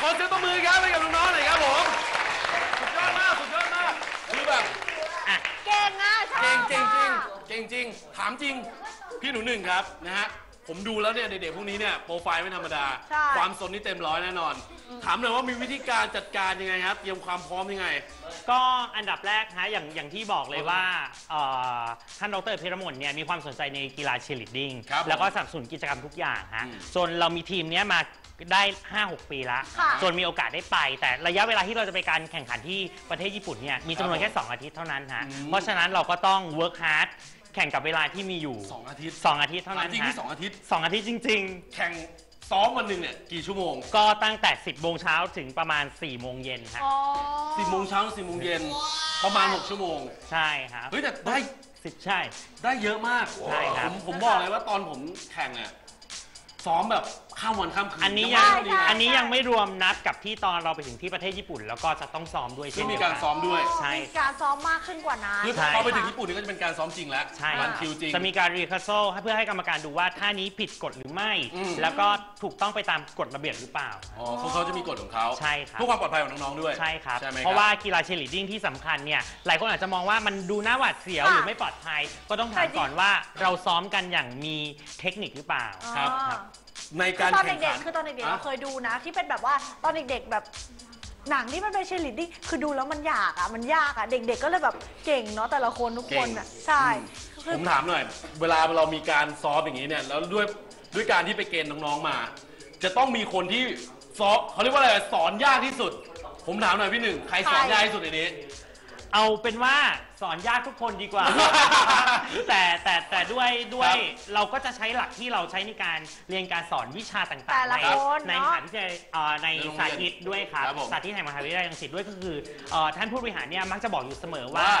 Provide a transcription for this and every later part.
ขอเสียงตบมือครับให้กับน้องๆหน่อยครับผมสุดยอดมากสุดยอดมากคือแบบเก่งอะชอบเก่งจริงจริงอะเก่งจริงถามจริงพี่หนูหนึ่งครับนะฮะผมดูแล้วเนี่ยเด็กๆพวกนี้เนี่ยโปรไฟล์ไม่ธรรมดาใช่ความสนนี่เต็มร้อยแน่นอน ถามหน่อยว่ามีวิธีการจัดการยังไงครับเตรียมความพร้อมยังไง ก็อันดับแรกฮะอย่างอย่างที่บอกเลยว่าเอ่อท่านดรพิรมนเนี่ยมีความสนใจในกีฬาเชียร์ลีดดิ้งครับผมแล้วก็สนับสนุนกิจกรรมทุกอย่างฮะอืมจนเรามีทีมเนี้ยมา ได้ 5-6 ปีแล้วค่ะจนมีโอกาสได้ไป แต่ระยะเวลาที่เราจะไปการแข่งขันที่ประเทศญี่ปุ่นเนี่ยมีจำนวนแค่ 2 อาทิตย์เท่านั้นฮะอืมเพราะฉะนั้นเราก็ต้อง work hard แข่งกับเวลาที่มีอยู่ สองอาทิตย์สองอาทิตย์เท่าถามนั้นจริงฮะที่สองอาทิตย์ สองอาทิตย์จริง แข่งซ้อมวันหนึ่งเนี่ยกี่ชั่วโมงๆ ก็ตั้งแต่ 10โมงเช้าถึงประมาณ4โมงเย็นฮะอ๋อสิบโมงเช้าถึงสี่โมงเย็นประมาณ6ชั่วโมงใช่ครับเฮ้ยแต่ได้สิบใช่ ได้เยอะมากใช่ครับ ผมผมบอกเลยว่าตอนผมแข่งเนี่ยซ้อมแบบ ข้ามวันข้ามคืนอันนี้ยัยังไม่ดีนะอันนี้ยังไม่รวมนับกับที่ตอนเราไปถึงที่ประเทศญี่ปุ่น แล้วก็จะต้องซ้อมด้วยที่เช่นมีเดียวการซ้อมด้วยใช่ มีการซ้อมมากขึ้นกว่านั้น คือใช่ พอไปถึงญี่ปุ่นนี่ก็จะเป็นการซ้อมจริงแล้วใช่รันคิวจริง จะมีการรีคัสโซเพื่อให้กรรมการดูว่าท่านี้ผิดกฎหรือไม่ อืม แล้วก็ถูกต้องไปตามกฎระเบียบหรือเปล่า อ๋อเขาเขาจะมีกฎของเขาใช่ครับ เพื่อความปลอดภัยของน้องๆด้วยใช่ครับ ใช่ไหมคบเพราะว่ากีฬาเชยร์ลีดดิ้งที่สำคัญเนี่ยหลายคนอาจจะมองว่ามันดูน่าหวาดเสียวค่ะหรือไม่ปลอดภัย ก็ต้องถามก่อนว่าเราซ้อมกันอย่างมีเทคนิคหรือเปล่า ครับ อ๋อครับ ในคืกาอรตอนแข่งเด็ขักนๆคือตอนเด็กๆะเราเคยดูนะ ที่เป็นแบบว่าตอนเด็กๆแบบหนังที่มันเป็นเชลิดดิ้งคือดูแล้วมันยากอะมันยากอะเด็ก ๆ ก็เลยแบบเก่งเนาะแต่ละคนทุกคนอะใช่คืผอมถามหน่อย เวลาเรามีการซ้อมอย่างนี้เนี่ยแล้วด้วยด้วยการที่ไปเกณฑ์น้องๆมา จะต้องมีคนที่ซ้อมเขาเรียกว่าอะไรสอนยากที่สุด ผมถามหน่อยพี่หนึ่งใครสอนยากที่สุดในนี้ เอาเป็นว่าสอนยากทุกคนดีกว่า แต่แต่แต่ด้วยด้วยครับเราก็จะใช้หลักที่เราใช้ในการเรียนการสอนวิชาต่างแต่ๆละในคนในเนอะมหาวิทยาลัยเอ่อในในโรงเรียนสาธิตด้วยครับครับผมสาธิตแห่งมหาวิทยาลัยรังสิตด้วยก็คือเอ่อท่านผู้บริหารเนี่ยมักจะบอกอยู่เสมอว่าว่า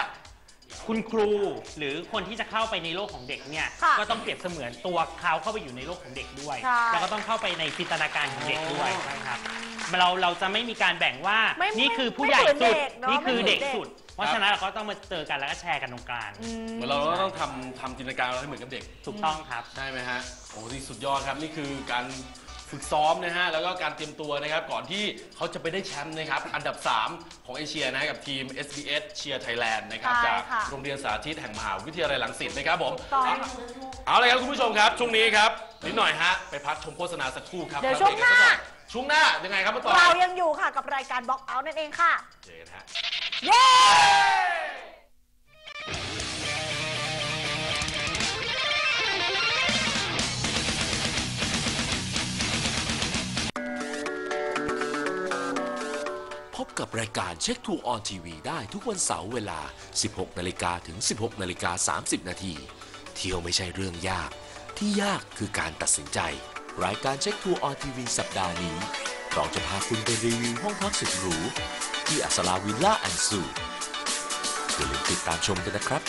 คุณครูหรือคนที่จะเข้าไปในโลกของเด็กเนี่ยค่ะก็ต้องเปรียบเสมือนตัวเขาเข้าไปอยู่ในโลกของเด็กด้วยใช่แล้วก็ต้องเข้าไปในจินตนาการของเด็กด้วยอ๋อนะครับเราเราจะไม่มีการแบ่งว่าไม่นี่คือผู้ไม่ใหญ่เหมือนสุดเด็กเนอะนี่คือไม่เหมือนเด็กเด็กสุดเพ ราะฉะนั้นเราก็ต้องมาเจอกันแล้วก็แชร์กันตรงกลางเหมือนเราก็ต้องทำทำจินตนาการเราให้เหมือนกับเด็ก ถูกต้องครับ ใช่ไหมฮะ โอ้ที่สุดยอดครับนี่คือการฝึกซ้อมนะฮะ แล้วก็การเตรียมตัวนะครับ ก่อนที่เขาจะไปได้แชมป์นะครับ อันดับ 3 ของเอเชียนะฮะกับทีม SBS เชียร์ไทยแลนด์นะครับ ใช่จากค่ะ โรงเรียนสาธิตแห่งมหาวิทยาลัยรังสิตนะครับผมต่อเอาเลยครับคุณผู้ชมครับ ช่วงนี้ครับนิดหน่อยฮะ ไปพักชมโฆษณาสักครู่ครับเดี๋ยวพักบรกช่วงหน้ากัสักอยช่วงหน้ายังไงครับมาต่อเรายังอยู่ค่ะกับรายการบล็อกเอานั่นเองค่ะ เจอกันฮะเย้ พบกับรายการเช็คทูออนทีวีได้ทุกวันเสาร์เวลา 16 นาฬิกาถึง 16 นาฬิกา 30 นาที เที่ยวไม่ใช่เรื่องยาก ที่ยากคือการตัดสินใจ รายการเช็คทูออนทีวีสัปดาห์นี้เราจะพาคุณไปรีวิวห้องพักสุดหรู ที่อัศลาวิลล่าแอนซูอย่าลืมติดตามชมกันนะครับ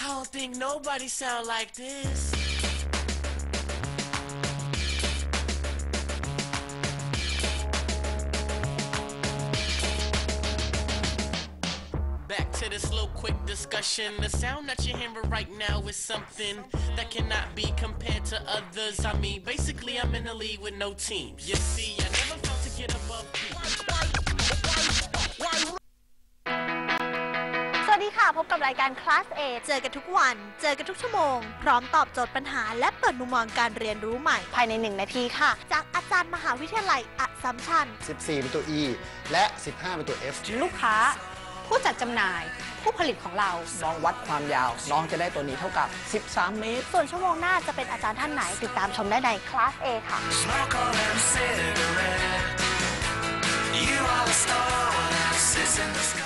I don't think nobody sound like this. Discussion. The sound that you're hearing right now is something that cannot be compared to others. I mean, basically, I'm in a league with no teams. You see, I never felt to get above people. สวัสดีค่ะ พบกับรายการ Class A เจอกันทุกวัน เจอกันทุกชั่วโมง พร้อมตอบโจทย์ปัญหา และเปิดมุมมองการเรียนรู้ใหม่ ภายในหนึ่งนาทีค่ะ จากอาจารย์มหาวิทยาลัยอัสสัมชัญ 14 เป็นตัว E และ 15 เป็นตัว F ลูกค้า ผู้จัดจำหน่าย ผู้ผลิตของเรา น้องวัดความยาว น้องจะได้ตัวนี้เท่ากับ 13 เมตร ส่วนชั่วโมงหน้าจะเป็นอาจารย์ท่านไหนติดตามชมได้ใน Class A ค่ะ Smoke on them cigarette. You are the star that sits in the sky.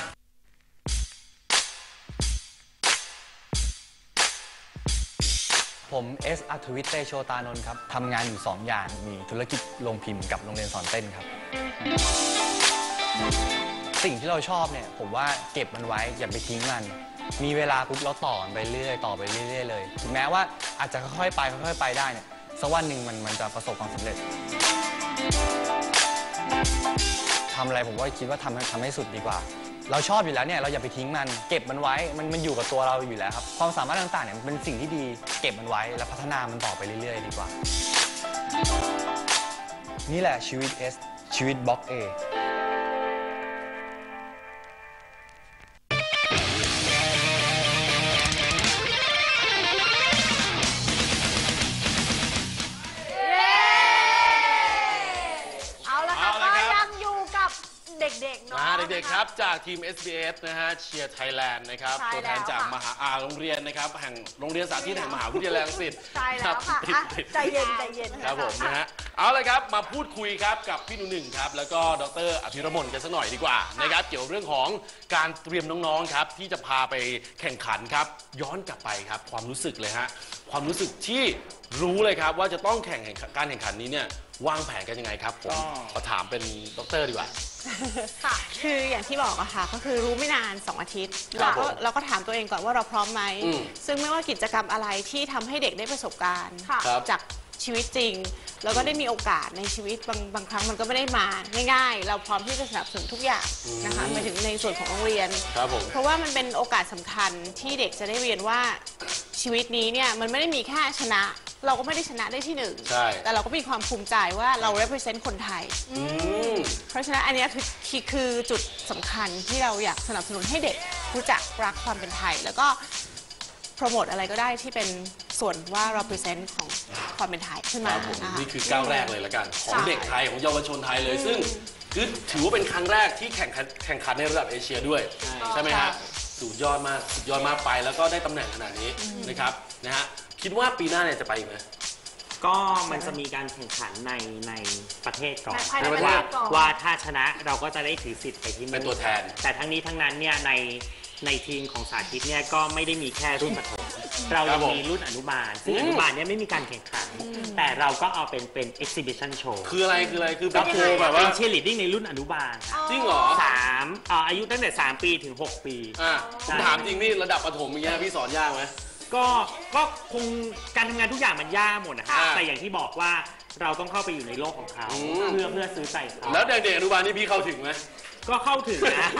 ผมเอสอัธวิทย์เตโชตานนท์ครับทำงานอยู่ 2 อย่าง มีธุรกิจโรงพิมพ์กับโรงเรียนสอนเต้นครับ สิ่งที่เราชอบเนี่ย ผมว่าเก็บมันไว้อย่าไปทิ้งมัน มีเวลาปุ๊บเราต่อมันไปเรื่อยต่อไปเรื่อยๆเลยถึงแม้ว่าอาจจะค่อยๆไปค่อยๆไปได้เนี่ยสักวันหนึ่งมันมันจะประสบความสำเร็จทำอะไรผมก็คิดว่าทำให้ทำให้สุดดีกว่า เราชอบอยู่แล้วเนี่ยเราอย่าไปทิ้งมัน เก็บมันไว้มันมันอยู่กับตัวเราอยู่แล้วครับความสามารถต่างๆเนี่ยมันเป็นสิ่งที่ดีเก็บมันไว้แล้วพัฒนามันต่อไปเรื่อย ๆ ดีกว่า นี่แหละชีวิต S ชีวิตบล็อก A กๆครับจากทีม SBS นะฮะเชียร์ไทยแลนด์นะครับใช่ตัวแทนแล้วจากค่ะ มหาอาโรงเรียนนะครับแห่งโรงเรียนสาธิตแห่งมหาวิทยาลัยรังสิตใช่แล้วค่ะติดอะติดใจเย็นใจเย็นครับผมนะฮะเอาเลยครับมาพูดคุยครับกับพี่หนุ่หนึ่งครับแล้วก็ดรอภิรมนกันสักหน่อยดีกว่านะครับเกี่ยวเรื่องของการเตรียมน้องๆครับที่จะพาไปแข่งขันครับย้อนกลับไปครับความรู้สึกเลยฮะความรู้สึกที่รู้เลยครับว่าจะต้องแข่งการแข่งขันนี้เนี่ย วางแผนกันยังไงครับผมขอถามเป็นดรดีกว่า ค่ะ คืออย่างที่บอกอะค่ะ ก็คือรู้ไม่นาน 2 อาทิตย์ครัเราบก็ผมเราก็ถามตัวเองก่อนว่าเราพร้อมไหม อืมซึ่งไม่ว่ากิจกรรมอะไรที่ทำให้เด็กได้ประสบการณ์ ค่ะครับจากชีวิตจริง แล้วก็ได้มีโอกาสในชีวิตบางบางครั้งมันก็ไม่ได้มาง่ายๆ เราพร้อมที่จะสนับสนุนทุกอย่างนะคะหมายถึงในส่วนของโรงเรียน ครับผม เพราะว่ามันเป็นโอกาสสำคัญที่เด็กจะได้เรียนว่าชีวิตนี้เนี่ยมันไม่ได้มีแค่ชนะ เราก็ไม่ได้ชนะได้ที่หนึ่งใช่ แต่เราก็มีความภูมิใจว่าเรา represent คนไทย อืม เพราะฉะนั้นอันเนี้ยคือคือคือจุดสำคัญที่เราอยากสนับสนุนให้เด็กรู้จักรักความเป็นไทย แล้วก็โปรโมทอะไรก็ได้ที่เป็นส่วนว่า represent ของความเป็นไทยขึ้นคมารับผมนะคะ นี่คือก้าวแรกเลยละกัน ของใช่เด็กไทยของเยาวชนไทยเลย ซึ่งคือถือว่าเป็นครั้งแรกที่แข่งขันแข่งขันในระดับเอเชียด้วย ใช่ไหมฮะ สุดยอดมากสุดยอดมากไปแล้วก็ได้ตำแหน่งขนาดนี้นะครับนะฮะคิดว่าปีหน้าเนี่ยจะไปอีกไหม ก็มันจะมีการแข่งขันในในประเทศก่อนภายในประเทว่าศก่อน ว่าถ้าชนะเราก็จะได้ถือสิทธิ์ไปที่นู่นเป็นตัวแทน แต่ทั้งนี้ทั้งนั้นเนี่ยใน ในทีมของสาธิตเนี่ยก็ไม่ได้มีแค่รุ่นประถมเราครัยับงผมมีรุ่นอนุบาลซึ่งอืมอนุบาลเนี่ยไม่มีการแข่งขัน แต่เราก็เอาเป็นเป็น exhibition show คืออะไรคืออะไรคือเป็ก็นโชคือว์แบบเป็ว่านเชียร์ลีดดิ้งในรุ่นอนุบาลจริงเหรอสามเอ่ออายุตั้งแต่ 3 ปีถึง 6 ปีอะผมถามจริงนี่ระดับประถมอย่างเงี้ยพี่สอนยากไหมก็ก็คงการทำงานทุกอย่างมันยากหมดนะครับอ่าแต่อย่างที่บอกว่าเราต้องเข้าไปอยู่ในโลกของเขาอืมเพื่อเพื่อซื้อใจเขาแล้วเด็กๆอนุบาลนี่พี่เข้าถึงไหม ก็เข้าถึงนะ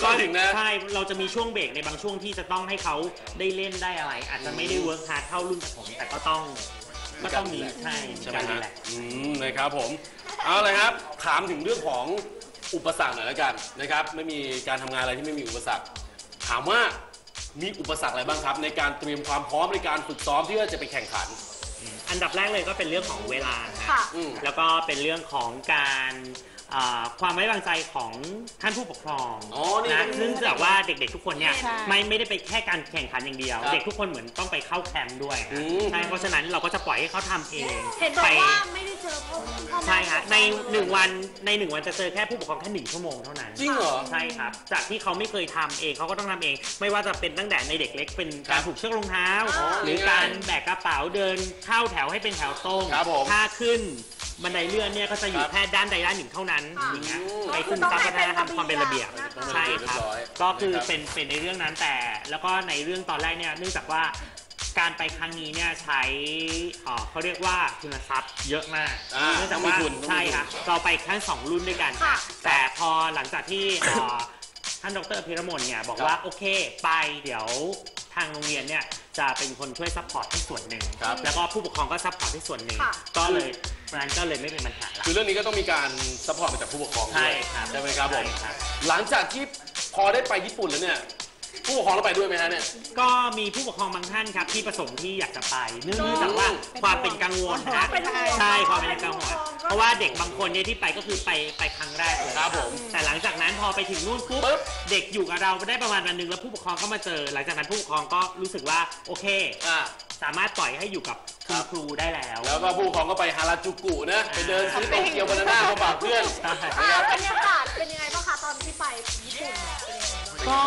เข้าถึงนะ ใช่ เราจะมีช่วงเบรกในบางช่วงที่จะต้องให้เขาได้เล่นได้อะไร อาจจะไม่ได้เวิร์กฮาร์ดเท่ารุ่นผม แต่ก็ต้องก็ต้องมีใช่ใช่ไหมการรีฮะแลกซ์ อืมนะครับผม เอาเลยครับ ถามถึงเรื่องของอุปสรรคหน่อยแล้วกันนะครับ ไม่มีการทำงานอะไรที่ไม่มีอุปสรรค ถามว่ามีอุปสรรคอะไรบ้างครับ ในการเตรียมความพร้อมในการฝึกซ้อมที่จะไปแข่งขัน อันดับแรกเลยก็เป็นเรื่องของเวลานะค่ะ อืมแล้วก็เป็นเรื่องของการ อ่าความไว้วางใจของท่านผู้ปกครองอ๋อนี่นะซึ่งแบบว่าเด็กๆทุกคนเนี่ยใช่ ไม่ไม่ได้ไปแค่การแข่งขันอย่างเดียว ครับเด็กทุกคนเหมือนต้องไปเข้าแคมป์ด้วยอืม ใช่เพราะฉะนั้นเราก็จะปล่อยให้เขาทำเองเห็นบอกไปว่าไม่ได้เจอพ่อพ่อแม่ใช่ฮะในหนึ่งวันในหนึ่งวันจะเจอแค่ผู้ปกครองแค่หนึ่งชั่วโมงเท่านั้นจริงเหรอ ใช่ครับจากที่เขาไม่เคยทำเองเขาก็ต้องทำเอง ไม่ว่าจะเป็นตั้งแต่ในเด็กเล็กเป็นครัการบผูกเชือกรองเท้า อ๋อหรือง่ายๆการแบกกระเป๋าเดินเข้าแถวให้เป็นแถวตรงครับผม ถ้าขึ้น บันไดเลื่อนเนี่ยก็จะอยู่ครับแค่ด้านใดด้านหนึ่งเท่านั้นอย่างเงี้ยไปซึมต้ซัอบงให้วัฒนธรรมความเป็นระเบียบเป็นระเบียบใช่ครับเรียบร้อยก็คือนะครับเป็นเป็นในเรื่องนั้นแต่ แล้วก็ในเรื่องตอนแรกเนี่ยเนื่องจากว่าการไปครั้งนี้เนี่ยใช้เอ่อเขาเรียกว่าทุนทรัพย์เยอะมากอ่าเนื่องจากต้องมีว่าทุนต้องมีใช่ทุนค่ะเราไปทั้งสองรุ่นด้วยกันค่ะแต่พอหลังจากที่เอ่อท่านดรพิรมนเนี่ยบอกว่าโอเคไปเดี๋ยวทางโรงเรียนเนี่ยจะเป็นคนช่วยซัพพอร์ตที่ส่วนหนึ่งครับแล้วก็ผู้ปกครองก็ซัพพอร์ตที่ส่วนหนึ่งค่ะก็เลยเพ ราะฉะนั้นก็เลยไม่เป็นปัญหาละคือเรื่องนี้ก็ต้องมีการซัพพอร์ตมาจากผู้ปกครองใช่ด้วยครับใช่ไหมครับผมใช่ครับ หลังจากที่พอได้ไปญี่ปุ่นแล้วเนี่ย ผู้ปกครองเราไปด้วยไหมฮะเนี่ย ก็มีผู้ปกครองบางท่านครับที่ประสงค์ที่อยากจะไป เนื่องจากว่าความเป็นกังวลนะเป็นห่วง ใช่ความเป็นกังวลเพราะว่าเด็กบางคนเนี่ยที่ไปก็คือไปไปครั้งแรกเลยครับผมแต่หลังจากนั้นพอไปถึงนู่นปุ๊บปุ๊บ เด็กอยู่กับเราได้ประมาณวันหนึ่งแล้วผู้ปกครองก็มาเจอ หลังจากนั้นผู้ปกครองก็รู้สึกว่าโอเค อ่า สามารถปล่อยให้อยู่กับคุณครูได้แล้ว แล้วก็ผู้ปกครองก็ไปฮาราจูกุนะ ไปเดินซื้อโตเกียวบานาน่ามาฝากเพื่อนใช่อ่าบรรยากาศเป็นยังไงบ้างคะตอนที่ไปญี่ปุ่นเนี่ยเป็นยังไงบ้าง ก็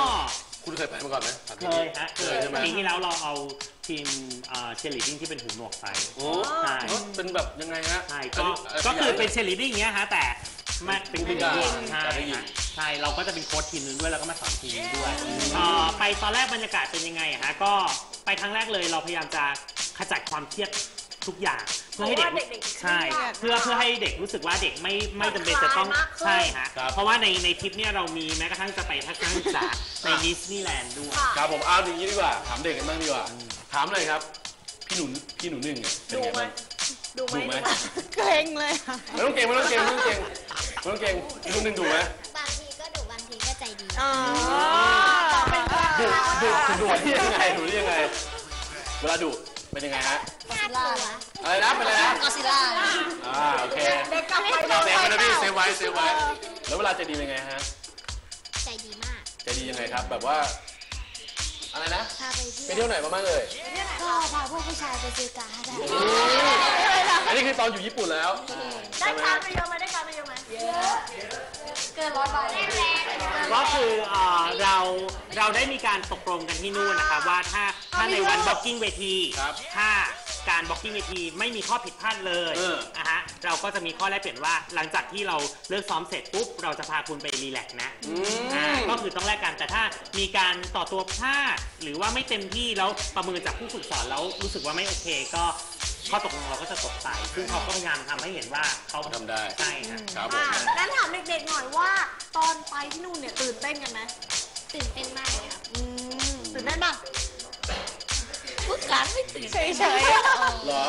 คุณเคยไปมาก่อนไหมเคยฮะเคยใช่ไหม ปีที่แล้วเราเอาทีมเชลิดิ้งที่เป็นหูหนวกไปโอ้ใช่เป็นแบบยังไงฮะใช่อันก็นี้ก็คือเป็นเชลิดิ้งอย่างเงี้ยฮะแต่ไม่เป็นผู้พิการใช่จะได้ยิน ฮะใช่เราก็จะเป็นโค้ชทีมนึงด้วยแล้วก็มาสอนทีมนี้ด้วยเอ่อไปตอนแรกบรรยากาศเป็นยังไงอะฮะก็ไปครั้งแรกเลยเราพยายามจะขจัดความเครียด ทุกอย่าง เพื่อให้เด็กเพราะว่าเด็กๆใช่ เครียดเพื่อเพื่อให้เด็กรู้สึกว่าเด็กไม่ไม่จำเป็นจะต้องผ่อนคลายมากขึ้นใช่ฮะครับ เพราะว่าในในทริปเนี่ยเรามีแม้กระทั่งจะไปทัศนศึกษาในดิสนีย์แลนด์ด้วยครับผมเอาอย่างนี้ดีกว่า ถามเด็กกันบ้างดีกว่า ถามเลยครับ พี่หนุนพี่หนูหนึ่งเนี่ยเป็นดูไงไหมบ้าง ดูไหมดูไหม เกรงเลยค่ะ ไม่ต้องเก่งไม่ต้องเก่งไม่ต้องเก่งไม่ต้องเก่งพี่หนูหนึ่งดูไหมบางทีก็ดุบางทีก็ใจดี อ๋อดุดุดุที่ยังไงดุที่ยังไง เวลาดุเป็นยังไงฮะกอซิ ล่าอะไรนะเป็นอะไรนะกอซิล่าอ่าโอเคเด็กกลับไปเซฟไว้นะพี่เซฟไว้เซฟไว้แล้วเวลาใจดีเป็นไงฮะใจดีมากใจดียังไงครับ แบบว่าอะไรนะพาไปไปเที่ยวเที่ยวไหนมาบ้างเลยก็พาพวกผู้ชายไปซื้อการ์ดอะอันนี้คือตอนอยู่ญี่ปุ่นแล้วได้การไปเยอะไหมได้การไปเยอะไหมเกินร้อยใบก็คือเอ่อเราเราได้มีการตกลงกันที่นู่นนะครับว่าถ้าถ้าในวันบล็อกกิ้งเวทีครับถ้า การบล็อกกิ้งเวทีไม่มีข้อผิดพลาดเลยเออ นะฮะเราก็จะมีข้อแลกเปลี่ยนว่าหลังจากที่เราเลิกซ้อมเสร็จปุ๊บเราจะพาคุณไปรีแลกซ์นะอ่าก็คือต้องแลกกันแต่ถ้ามีการต่อตัวพลาดหรือว่าไม่เต็มที่แล้วประเมินจากผู้ฝึกสอนแล้วรู้สึกว่าไม่โอเค ก็ข้อตกลงเราก็จะตกไปซึ่งเขาก็พยายามทำให้เห็นว่าเขาทำได้ ใช่ฮะ ครับผม อะงั้นถามเด็กๆหน่อยว่า ตอนไปที่นู่นเนี่ยตื่นเต้นกันไหมตื่นเต้นมากเลยครับอืมตื่นเต้นป่ะ พวกการไม่ตื่นเฉยๆอะเหรอ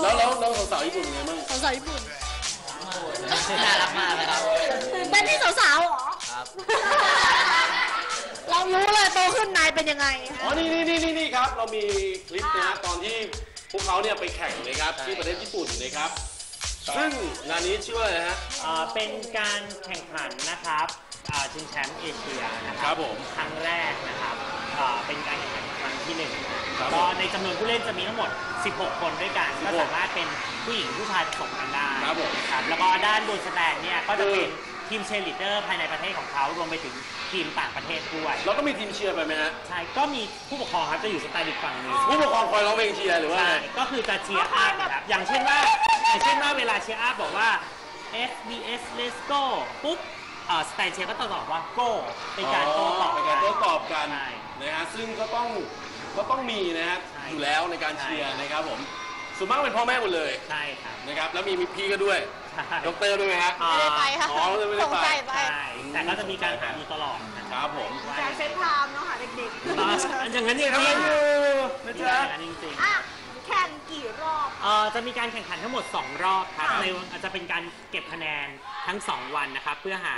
แล้วแล้วแล้วสาวๆญี่ปุ่นเป็นไงบ้างสาวๆญี่ปุ่นน่ารักมากเลยครับ ตื่นเต้นที่สาวๆเหรอครับ เรารู้เลยโตขึ้นนายเป็นยังไง อ๋อ นี่นี่นี่นี่นี่ครับ เรามีคลิปนะฮะตอนที่พวกเขาเนี่ยไปแข่งนะครับ ที่ประเทศญี่ปุ่นนะครับ ซึ่งงานนี้ชื่อว่าอะไรนะฮะ เอ่อเป็นการแข่งขันนะครับอ่าชิงแชมป์เอเชียนะคครัรับบผม ครั้งแรกนะครับอ่าเป็นการแข่งขันครั้งที่หนึ่งครับ ก็ในจำนวนผู้เล่นจะมีทั้งหมด 16 คนด้วยกัน ก็16สามารถเป็นผู้หญิงผู้ชายผสมกันได้ครับผม ครับแล้วก็ด้านบนสแตนเนี่ยก็จะคือเป็นทีมเชียร์ลีดเดอร์ภายในประเทศของเขารวมไปถึงทีมต่างประเทศด้วยเราต้องมีทีมเชียร์ไปไหมฮะใช่ก็มีผู้ปกครองครับจะอยู่สไตล์อีกฝั่งหนึง ผู้ปกครองคอยร้องเพลงเชียร์หรือว่าใช่ไง ก็คือจะเชียร์อัพนะครับ อย่างเช่นว่า อย่างเช่นว่าเวลาเชียร์อัพบอกว่า SBS Let's Go ปุ๊บเอ่อสไตล์เชียร์ก็จะตอบว่า Go เป็นการโต้ตอบเป็นกัการนโต้ตอบกันใช่ นะฮะซึ่งก็ต้อง ก็ต้องมีนะฮะใช่อยู่แล้วในการเชียร์ใช่ นะครับผมส่วนมากเป็นพ่อแม่หมดเลยใช่ครับนะครับแล้วมีมีพี่ก็ด้วยใช่ดอกเตอร์ด้วยไหมฮะอ่าไม่ได้ไปค่ะอ๋อไม่ได้ไป สงสัยไปใช่แต่ก็จะมีการหาอยู่ตลอดนะคครับรับผม ว่าการเซตไทม์เนาะค่ะเด็กอ่าอย่างนั้นเนี่ยครับทำอะไรอยู่นะมีจ๊ะ อย่างนั้นจริงๆๆอะ แข่งกี่รอบ เอ่อจะมีการแข่งขันทั้งหมด 2 รอบครับค่ะในอาจจะเป็นการเก็บคะแนนทั้ง 2 วันนะครับ เพื่อหา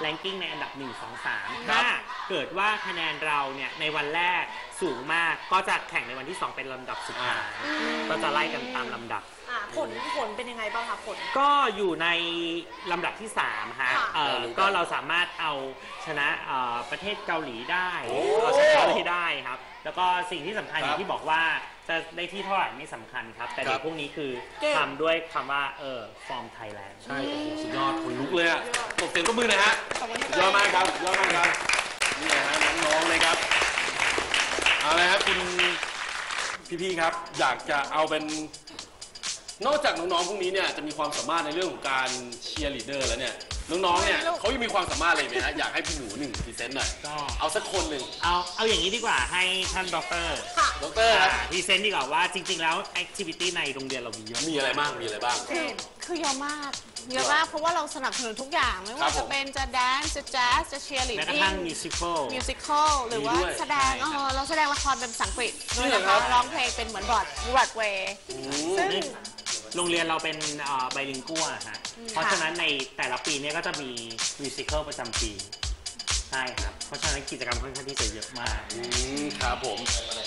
แรงกิ้งในอันดับ 1 2 3 ถ้าเกิดว่าคะแนนเราเนี่ยในวันแรกสูงมากก็จะแข่งในวันที่ 2 เป็นลำดับสุดท้าย ก็จะไล่กันตามลำดับ อะผลผลเป็นยังไงบ้างคะผล ก็อยู่ในลำดับที่3ฮะค่ะ เอ่อก็เราสามารถเอาชนะเอ่อประเทศเกาหลีได้เอาชนะเกาหลีได้ครับ แล้วก็สิ่งที่สำคัญอย่างที่บอกว่า จะได้ที่เท่าไหร่ไม่สำคัญครับ แต่เด็กพวกนี้คือเก่งทำด้วยคำว่าเออฟอร์มไทยแลนด์ ใช่โอ้โหสุดยอดขนลุกเลยอะตบเสียงตบมือหนะฮะสุดยอดมากครับสุดยอดมากครับ นี่นะฮะน้องๆนะครับ เอาละครับคุณพี่ๆครับ อยากจะเอาเป็น นอกจากน้องๆพวกนี้เนี่ยจะมีความสามารถในเรื่องของการเชียร์ลีดเดอร์แล้วเนี่ย น้องๆ เนี่ยเขายังมีความสามารถอะไรไหมฮะอยากให้พี่หนูหนึ่งพรีเซนต์หน่อยก็ เอาสักคนหนึ่งเอาเอาอย่างนี้ดีกว่าให้ท่านด็อกเตอร์ดอกเตอร์ครับพรีเซนต์ดีกว่าว่าจริง ๆ แล้วแอคทิวิตี้ในโรงเรียนเรามีเยอะมีอะไรบ้างมีอะไรบ้าง คือคือเยอะมากเยอะมากเพราะว่าเราสนับสนุนทุกอย่าง ไม่ครัว่าบผมจะเป็นจะแดนซ์จะแจ๊สจะเชียร์ลีดแม้กระดิ้ทั่งงมิวสิควล มิวสิควลหรือว่ามีด้วยแสดงใช่ครับเออเราแสดงละครเป็นภาษาอังกฤษด้วยนี่เหรอนะครัคะบ ร้องเพลงเป็นเหมือนบรอดบรอดเวย์ซึ่ง โรงเรียนเราเป็นไบลิงกัวฮะ เพราะฉะนั้นในแต่ละปีเนี่ยก็จะมีมิวสิควลประจำปี ใช่ครับ เพราะฉะนั้นกิจกรรมค่อนข้างที่จะเยอะมาก อืมครับผม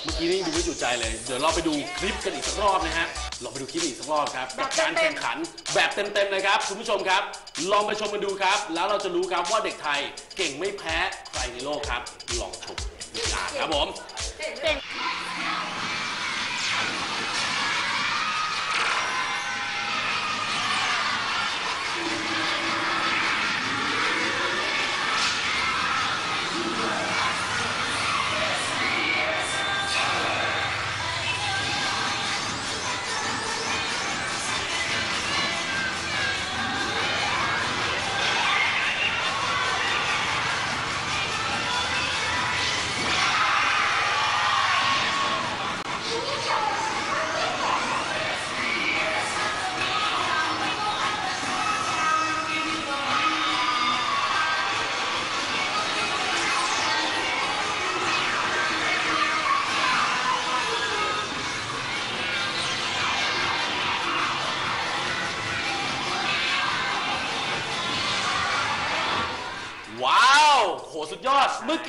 เมื่อกี้นี่ดูไม่จุใจเลย เดี๋ยวเราไปดูคลิปกันอีกสักรอบนะฮะ เราไปดูคลิปอีกสักรอบครับแบกับบการเต็มๆแข่งขันแบบเต็มๆนะครับคุณผู้ชมครับ ลองไปชมกันดูครับ แล้วเราจะรู้ครับว่าเด็กไทยเก่งไม่แพ้ใครในโลกครับ ลองชมครับผม เ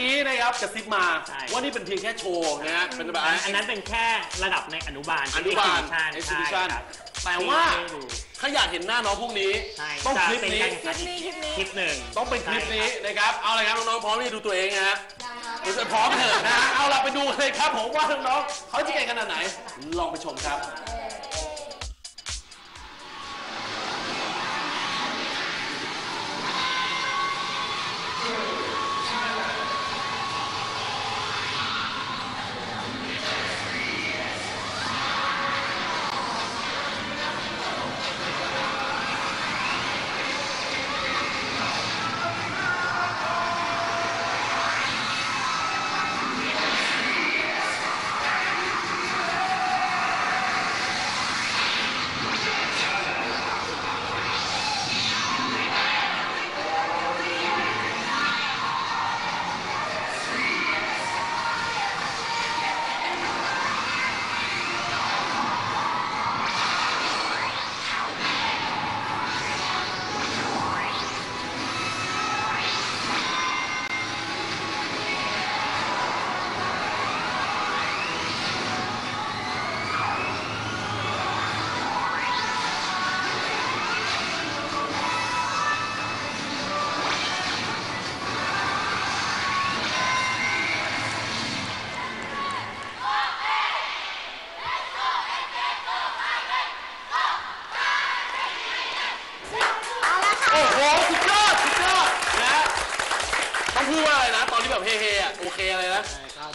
กี้นะครับกระซิบมาใช่ ว่านี่เป็นเพียงแค่โชว์นะฮะเป็นแบบอันนั้นเป็นแค่ระดับในอนุบาลอนุบาล exhibition exhibition ใช่ครับแต่ว่าที่ให้ดูถ้าอยากเห็นหน้าน้องพวกนี้ใช่ต้องจะคลิปเป็นนี้ การแข่งขันอีกคลิปหนึ่งต้องเป็นคลิปนี้นะครับเอาเลยครับน้องๆพร้อมที่จะดูตัวเองนะฮะเราจะพร้อมเถอะนะฮะเอาเราไปดูเลยครับผมว่าน้องๆเขาจะเก่งขนาดไหนลองไปชมครับ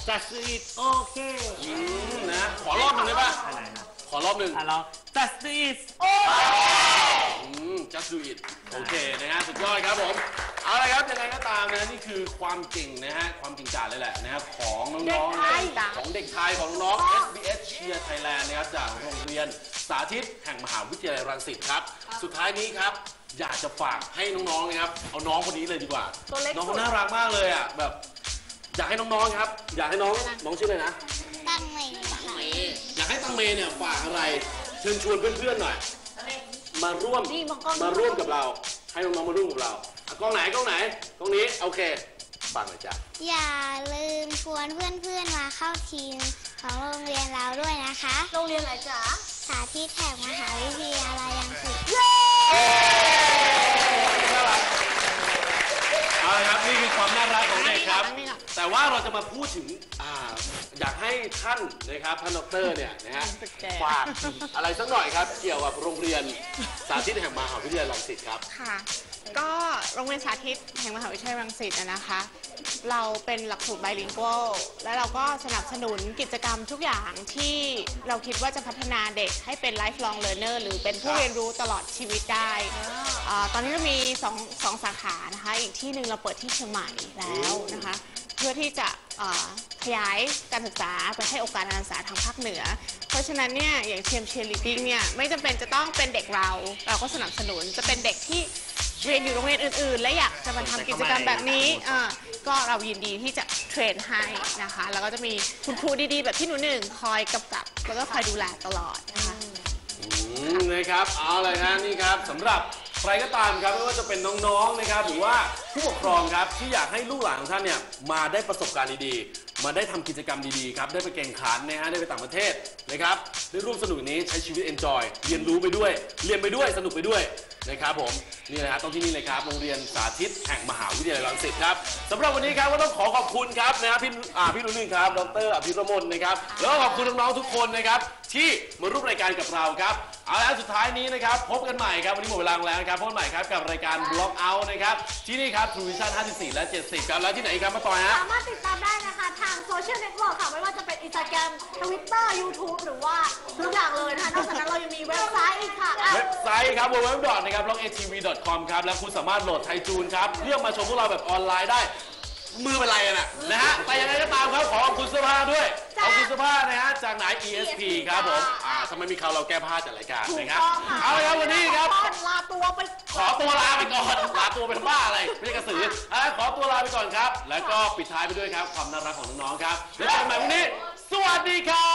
just do it โอเคอืมนะขอรอบหนึ่งได้ป่ะอะไรนะขอรอบหนึ่งอะเรา just do it อืม just do it โอเคนะฮะสุดยอดครับผมเอาละครับยังไงก็ตามนะนี่คือความเก่งนะฮะความเก่งกาจเลยแหละนะครับของน้องๆนะของเด็กไทยของน้องๆ SBS Cheer Thailand นะครับจากโรงเรียนสาธิตแห่งมหาวิทยาลัยรังสิตครับ สุดท้ายนี้ครับอยากจะฝากให้น้องๆนะครับเอาน้องคนนี้เลยดีกว่าตัวเล็กน้องสุเขาดน่ารักมากเลยอะแบบ อยากให้น้องๆครับ อยากให้น้องน้องชื่ออะไรนะ ตั้งใหม่ค่ะอยากให้ตังเมเนี่ยฝากอะไรเชิญชวนเพื่อนๆหน่อย มาร่วมนี่มองกล้อง มาร่วมกับเรา ให้น้องๆมาร่วมกับเราอะกล้องไหนกล้องไหนกล้องนี้โอเคฝากหน่อยจ้ะอย่าลืมชวนเพื่อนๆมาเข้าทีมของโรงเรียนเราด้วยนะคะ โรงเรียนอะไรจ๊ะ สาธิตแห่งมหาวิทยาลัยรังสิตเอา ละครับนี่คือความน่ารักของเด็กครับ นั่งนี่ก่อนแต่ว่าเราจะมาพูดถึงอ่าอยากให้ท่านนะครับท่านดอกเตอรเนี่ยนะฮะสึกแก่ ฝากอะไรสักหน่อยครับ เกี่ยวกับโรงเรียนสาธิตแห่งมหาวิทยาลัยรังสิตครับ ค่ะ ก็โรงเรียนสาธิตแห่งมหาวิทยาลัยรังสิตอะนะคะ เราเป็นหลักสูตร bilingual และเราก็สนับสนุนกิจกรรมทุกอย่างที่เราคิดว่าจะพัฒนาเด็กให้เป็น lifelong learner หรือเป็นผู้เรียนรู้ตลอดชีวิตได้อ่าตอนนี้เรามีสองสองสาขานะคะ อีกที่หนึ่งเราเปิดที่เชียงใหม่แล้วนะคะ เพื่อที่จะอ่าขยายการศึกษาไปให้โอกาสการศึกษาทางภาคเหนือ เพราะฉะนั้นเนี่ยอย่างเชียมเชียร์ลีดดิ้งเนี่ยไม่จำเป็นจะต้องเป็นเด็กเรา เราก็สนับสนุนจะเป็นเด็กที่เรียนอยู่โรงเรียนอื่น ๆ และอยากจะมาทำกิจกรรมแบบนี้อ่า ก็เรายินดีที่จะเทรนให้นะคะ แล้วก็จะมีคุณครูดีๆ แบบที่หนูหนึ่งคอยกำกับ แล้วก็คอยดูแลตลอดนะคะ อืมนะครับเอาเลยฮะนี่ครับสำหรับใครก็ตามครับไม่ว่าจะเป็นน้องๆนะครับ หรือว่าผู้ปกครองครับที่อยากให้ลูกหลานของท่านเนี่ยมาได้ประสบการณ์ดีๆ มาได้ทำกิจกรรมดีๆครับ ได้ไปแข่งขันนะฮะ ได้ไปต่างประเทศนะครับ ได้ร่วมสนุกนี้ใช้ชีวิตเอนจอย เรียนรู้ไปด้วย เรียนไปด้วย สนุกไปด้วยนะครับผม นี่นะฮะต้องที่นี่เลยครับ โรงเรียนสาธิตแห่งมหาวิทยาลัยรังสิตครับสำหรับวันนี้ครับก็ต้องขอขอบคุณครับนะฮะพี่อ่าพี่นุ่นหนึ่งครับ ดรอภิรมนนะครับ แล้วก็ขอบคุณน้องๆทุกคนนะครับ ที่มาร่วมรายการกับเราครับเอาละสุดท้ายนี้นะครับพบกันใหม่ครับวันนี้หมดเวลาลงแล้วนะครับพบกันใหม่ครับกับรายการ Block Out นะครับที่นี่ครับ True Vision 54 และ 70 ครับแล้วที่ไหนอีกครับมาต่อยฮะ สามารถติดตามได้นะคะทางโซเชียลเน็ตเวิร์กค่ะ ไม่ว่าจะเป็น Instagram Twitter YouTube หรือว่าทุกอย่างเลยนะคะ นอกจากนั้นเรายังมีเว็บไซต์อีกค่ะอะ เว็บไซต์ครับ www. นะครับ blogatv.com ครับ แล้วคุณสามารถโหลดไทจูนครับ เพื่อมาชมพวกเราแบบออนไลน์ได้ มือเป็นไรอะน่ะนะฮะแต่ยังไงก็ตามครับขอขอบคุณเสื้อผ้าด้วยขอบคุณเสื้อผ้านะฮะจากไหน ESP ครับผมอ่าถ้าไม่มีเขาเราแก้ผ้าจัดรายการถูกนะครับต้องค่ะเอาละครับวันนี้ครับ ต้อนลาตัวไป ขอตัวลาไปก่อนลาตัวเป็นบ้าอะไรไม่ใช่กระสืออะขอตัวลาไปก่อนครับ แล้วก็ปิดท้ายไปด้วยครับ ความน่ารักของน้องๆครับแล้วเจอกันใหม่วันนี้ สวัสดีครับ